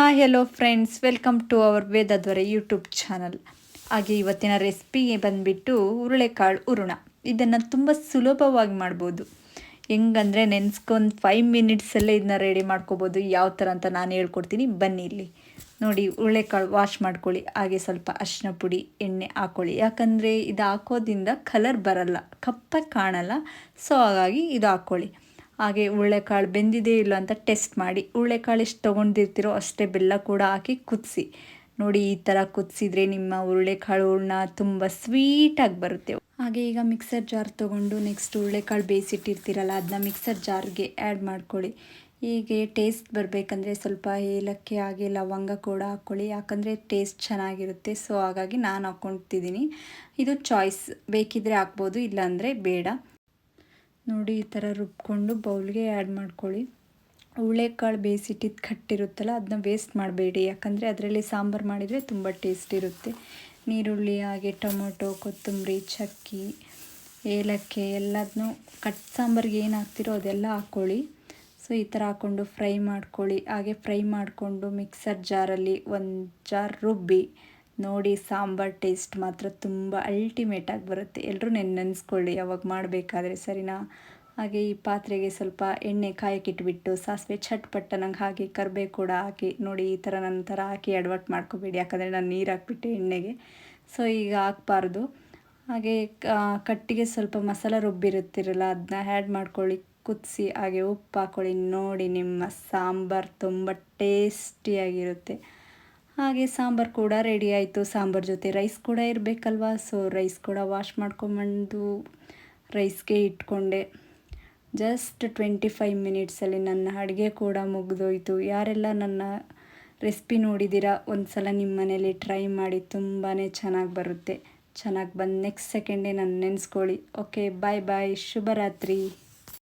Hi hello friends welcome to our ವೇದದ್ವರೆ YouTube channel ಹಾಗೆ ಇವತ್ತಿನ ರೆಸಿಪಿಗೆ ಬಂದುಬಿಟ್ಟು ಹುರುಳೆಕಾಳು ಉರುಣ. ಇದನ್ನು ತುಂಬ ಸುಲಭವಾಗಿ ಮಾಡ್ಬೋದು. ಹೆಂಗಂದರೆ ನೆನೆಸ್ಕೊಂಡು ಫೈವ್ ಮಿನಿಟ್ಸಲ್ಲೇ ಇದನ್ನ ರೆಡಿ ಮಾಡ್ಕೋಬೋದು. ಯಾವ ಥರ ಅಂತ ನಾನು ಹೇಳ್ಕೊಡ್ತೀನಿ. ಬನ್ನಿ ಇಲ್ಲಿ. ನೋಡಿ, ಹುರುಳೆಕಾಳು ವಾಶ್ ಮಾಡ್ಕೊಳ್ಳಿ. ಹಾಗೆ ಸ್ವಲ್ಪ ಅರಿಶಿನ ಪುಡಿ, ಎಣ್ಣೆ ಹಾಕ್ಕೊಳ್ಳಿ ಯಾಕಂದರೆ ಇದು ಹಾಕೋದ್ರಿಂದ ಕಲರ್ ಬರಲ್ಲ. ಕಪ್ಪಾಗಿ ಕಾಣಲ್ಲ. ಸೊ ಹಾಗಾಗಿ ಇದು ಹಾಕ್ಕೊಳ್ಳಿ ಹಾಗೆ ಉಳ್ಳೆಕಾಳು ಬೆಂದಿದೆ ಇಲ್ಲ ಅಂತ ಟೆಸ್ಟ್ ಮಾಡಿ. ಉಳ್ಳೆಕಾಳು ಎಷ್ಟು ತೊಗೊಂಡಿರ್ತೀರೋ ಅಷ್ಟೇ ಬೆಲ್ಲ ಕೂಡ ಹಾಕಿ ಕುದಿಸಿ. ನೋಡಿ, ಈ ಥರ ಕುದಿಸಿದ್ರೆ ನಿಮ್ಮ ಹುರುಳೆಕಾಳು ಹೂರ್ಣ ತುಂಬ ಸ್ವೀಟಾಗಿ ಬರುತ್ತೆ. ಹಾಗೆ ಈಗ ಮಿಕ್ಸರ್ ಜಾರ್ ತೊಗೊಂಡು ನೆಕ್ಸ್ಟ್ ಉರುಳೆಕಾಳು ಬೇಯಿಸಿಟ್ಟಿರ್ತೀರಲ್ಲ, ಅದನ್ನ ಮಿಕ್ಸರ್ ಜಾರ್ಗೆ ಆ್ಯಡ್ ಮಾಡ್ಕೊಳ್ಳಿ. ಹೀಗೆ ಟೇಸ್ಟ್ ಬರಬೇಕಂದ್ರೆ ಸ್ವಲ್ಪ ಏಲಕ್ಕಿ, ಹಾಗೆ ಲವಂಗ ಕೂಡ ಹಾಕ್ಕೊಳ್ಳಿ. ಯಾಕಂದರೆ ಟೇಸ್ಟ್ ಚೆನ್ನಾಗಿರುತ್ತೆ, ಸೊ ಹಾಗಾಗಿ ನಾನು ಹಾಕ್ಕೊಳ್ತಿದ್ದೀನಿ. ಇದು ಚಾಯ್ಸ್. ಬೇಕಿದ್ದರೆ ಹಾಕ್ಬೋದು, ಇಲ್ಲಾಂದರೆ ಬೇಡ. ನೋಡಿ ಈ ಥರ ರುಬ್ಕೊಂಡು ಬೌಲ್ಗೆ ಆ್ಯಡ್ ಮಾಡ್ಕೊಳ್ಳಿ. ಹುಳೇಕಾಳು ಬೇಯಿಸಿಟ್ಟಿದ್ದು ಕಟ್ಟಿರುತ್ತಲ್ಲ ಅದನ್ನ ವೇಸ್ಟ್ ಮಾಡಬೇಡಿ. ಯಾಕಂದರೆ ಅದರಲ್ಲಿ ಸಾಂಬಾರು ಮಾಡಿದರೆ ತುಂಬ ಟೇಸ್ಟ್ ಇರುತ್ತೆ. ನೀರುಳ್ಳಿ, ಹಾಗೆ ಟೊಮೊಟೊ, ಕೊತ್ತಂಬರಿ, ಚಕ್ಕಿ, ಏಲಕ್ಕಿ ಎಲ್ಲದನ್ನು ಕಟ್ ಸಾಂಬಾರಿಗೆ ಏನು ಹಾಕ್ತಿರೋ ಅದೆಲ್ಲ ಹಾಕ್ಕೊಳ್ಳಿ ಸೊ ಈ ಥರ ಹಾಕ್ಕೊಂಡು ಫ್ರೈ ಮಾಡ್ಕೊಳ್ಳಿ. ಹಾಗೆ ಫ್ರೈ ಮಾಡಿಕೊಂಡು ಮಿಕ್ಸರ್ ಜಾರಲ್ಲಿ ಒಂದು ಜಾರ್ ರುಬ್ಬಿ. ನೋಡಿ ಸಾಂಬಾರ್ ಟೇಸ್ಟ್ ಮಾತ್ರ ತುಂಬ ಅಲ್ಟಿಮೇಟಾಗಿ ಬರುತ್ತೆ. ಎಲ್ಲರೂ ನೆನ್ ನೆನೆಸ್ಕೊಳ್ಳಿ ಯಾವಾಗ ಮಾಡಬೇಕಾದ್ರೆ, ಸರಿನಾ? ಹಾಗೆ ಈ ಪಾತ್ರೆಗೆ ಸ್ವಲ್ಪ ಎಣ್ಣೆ ಕಾಯಕ್ಕಿಟ್ಬಿಟ್ಟು ಸಾಸಿವೆ ಚಟ್ಪಟ್ಟ ನಂಗೆ ಹಾಕಿ ಕರ್ಬೇ ಕೂಡ ಹಾಕಿ, ನೋಡಿ ಈ ಥರ ನನ್ನ ಥರ ಹಾಕಿ ಅಡ್ವರ್ಟ್ ಮಾಡ್ಕೋಬೇಡಿ. ಯಾಕಂದರೆ ನಾನು ನೀರು ಹಾಕ್ಬಿಟ್ಟೆ ಎಣ್ಣೆಗೆ. ಸೊ ಈಗ ಹಾಕ್ಬಾರ್ದು. ಹಾಗೆ ಕಟ್ಟಿಗೆ ಸ್ವಲ್ಪ ಮಸಾಲೆ ರುಬ್ಬಿರುತ್ತಿರಲ್ಲ ಅದನ್ನ ಆ್ಯಡ್ ಮಾಡ್ಕೊಳ್ಳಿ. ಕುದಿಸಿ, ಹಾಗೆ ಉಪ್ಪು ಹಾಕ್ಕೊಳ್ಳಿ ನೋಡಿ ನಿಮ್ಮ ಸಾಂಬಾರು ತುಂಬ ಟೇಸ್ಟಿಯಾಗಿರುತ್ತೆ ಹಾಗೆ ಸಾಂಬಾರು ಕೂಡ ರೆಡಿ ಆಯಿತು. ಸಾಂಬಾರು ಜೊತೆ ರೈಸ್ ಕೂಡ ಇರಬೇಕಲ್ವಾ? ಸೊ ರೈಸ್ ಕೂಡ ವಾಶ್ ಮಾಡ್ಕೊಂಬಂದು ರೈಸ್ಗೆ ಇಟ್ಕೊಂಡೆ. ಜಸ್ಟ್ ಟ್ವೆಂಟಿ ಫೈವ್ ಮಿನಿಟ್ಸಲ್ಲಿ ನನ್ನ ಅಡುಗೆ ಕೂಡ ಮುಗಿದೋಯ್ತು. ಯಾರೆಲ್ಲ ನನ್ನ ರೆಸಿಪಿ ನೋಡಿದ್ದೀರಾ ಒಂದು ಸಲ ನಿಮ್ಮ ಮನೇಲಿ ಟ್ರೈ ಮಾಡಿ ತುಂಬಾ ಚೆನ್ನಾಗಿ ಬರುತ್ತೆ. ಚೆನ್ನಾಗಿ ಬಂದು ನೆಕ್ಸ್ಟ್ ಸೆಕೆಂಡೇ ನಾನು ನೆನೆಸ್ಕೊಳ್ಳಿ. ಓಕೆ ಬಾಯ್ ಬಾಯ್ ಶುಭರಾತ್ರಿ.